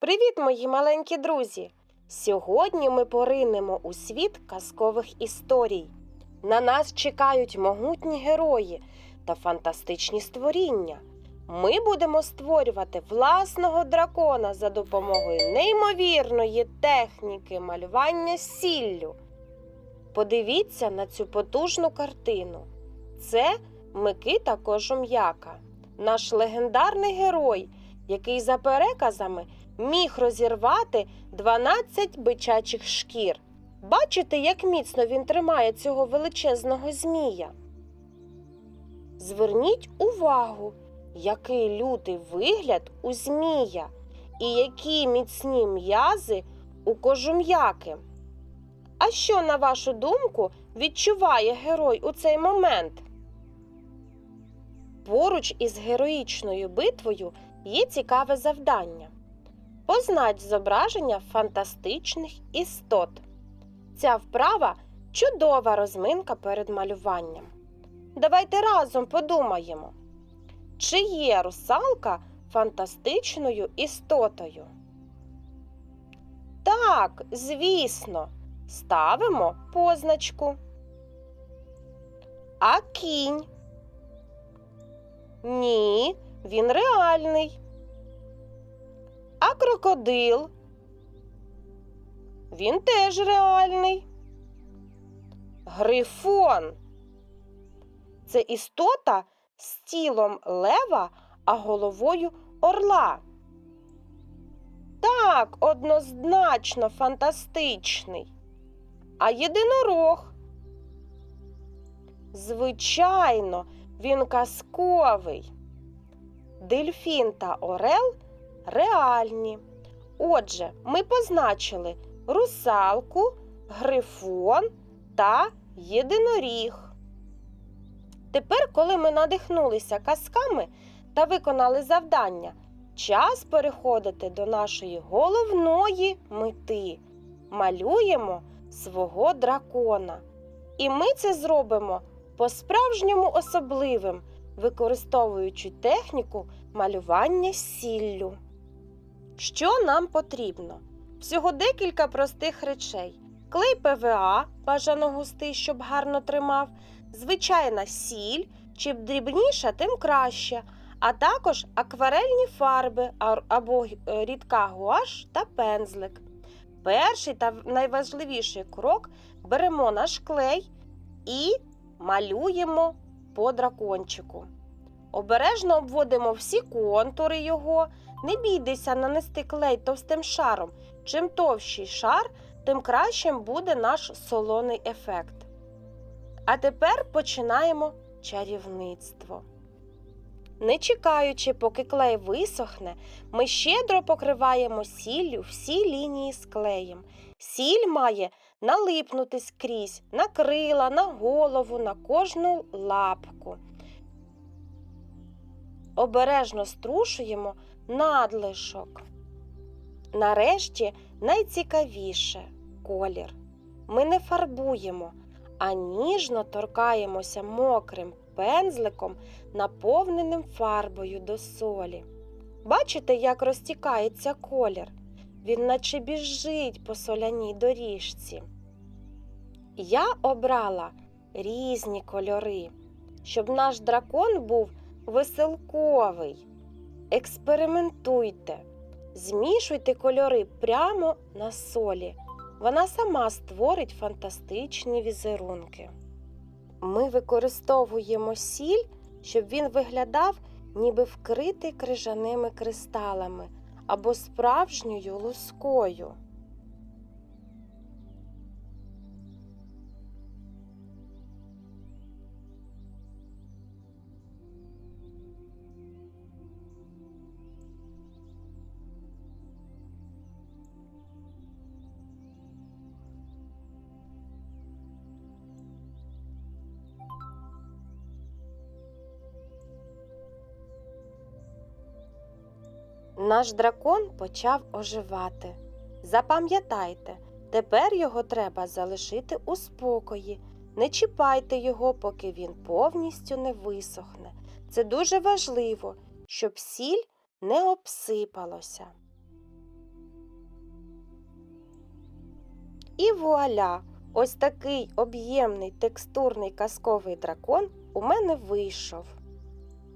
Привіт, мої маленькі друзі! Сьогодні ми поринемо у світ казкових історій. На нас чекають могутні герої та фантастичні створіння. Ми будемо створювати власного дракона за допомогою неймовірної техніки малювання сіллю. Подивіться на цю потужну картину. Це Микита Кожум'яка, наш легендарний герой, який за переказами міг розірвати 12 бичачих шкір. Бачите, як міцно він тримає цього величезного змія? Зверніть увагу, який лютий вигляд у змія і які міцні м'язи у кожум'яки. А що, на вашу думку, відчуває герой у цей момент? Поруч із героїчною битвою є цікаве завдання. Познач зображення фантастичних істот. Ця вправа чудова розминка перед малюванням. Давайте разом подумаємо, чи є русалка фантастичною істотою? Так, звісно, ставимо позначку. А кінь? Ні, він реальний. А крокодил? Він теж реальний. Грифон. Це істота з тілом лева, а головою орла. Так, однозначно фантастичний. А єдинорог? Звичайно, він казковий. Дельфін та орел реальні. Отже, ми позначили русалку, грифон та єдиноріг. Тепер, коли ми надихнулися казками та виконали завдання, час переходити до нашої головної мети. Малюємо свого дракона. І ми це зробимо по-справжньому особливим, використовуючи техніку малювання сіллю. Що нам потрібно? Всього декілька простих речей. Клей ПВА, бажано густий, щоб гарно тримав, звичайна сіль, чим дрібніша, тим краще, а також акварельні фарби або е, рідка гуаш та пензлик. Перший та найважливіший крок беремо наш клей і малюємо по дракончику. Обережно обводимо всі контури його. Не бійтеся нанести клей товстим шаром. Чим товщий шар, тим кращим буде наш солоний ефект. А тепер починаємо чарівництво. Не чекаючи, поки клей висохне, ми щедро покриваємо сіллю всі лінії з клеєм. Сіль має налипнути скрізь на крила, на голову, на кожну лапку. Обережно струшуємо надлишок. Нарешті найцікавіше колір. Ми не фарбуємо, а ніжно торкаємося мокрим пензликом, наповненим фарбою до солі. Бачите, як розтікається колір? Він наче біжить по соляній доріжці. Я обрала різні кольори, щоб наш дракон був веселковий. Експериментуйте, змішуйте кольори прямо на солі. Вона сама створить фантастичні візерунки. Ми використовуємо сіль, щоб він виглядав, ніби вкритий крижаними кристалами або справжньою лускою. Наш дракон почав оживати. Запам'ятайте, тепер його треба залишити у спокої. Не чіпайте його, поки він повністю не висохне. Це дуже важливо, щоб сіль не обсипалося. І вуаля! Ось такий об'ємний текстурний казковий дракон у мене вийшов.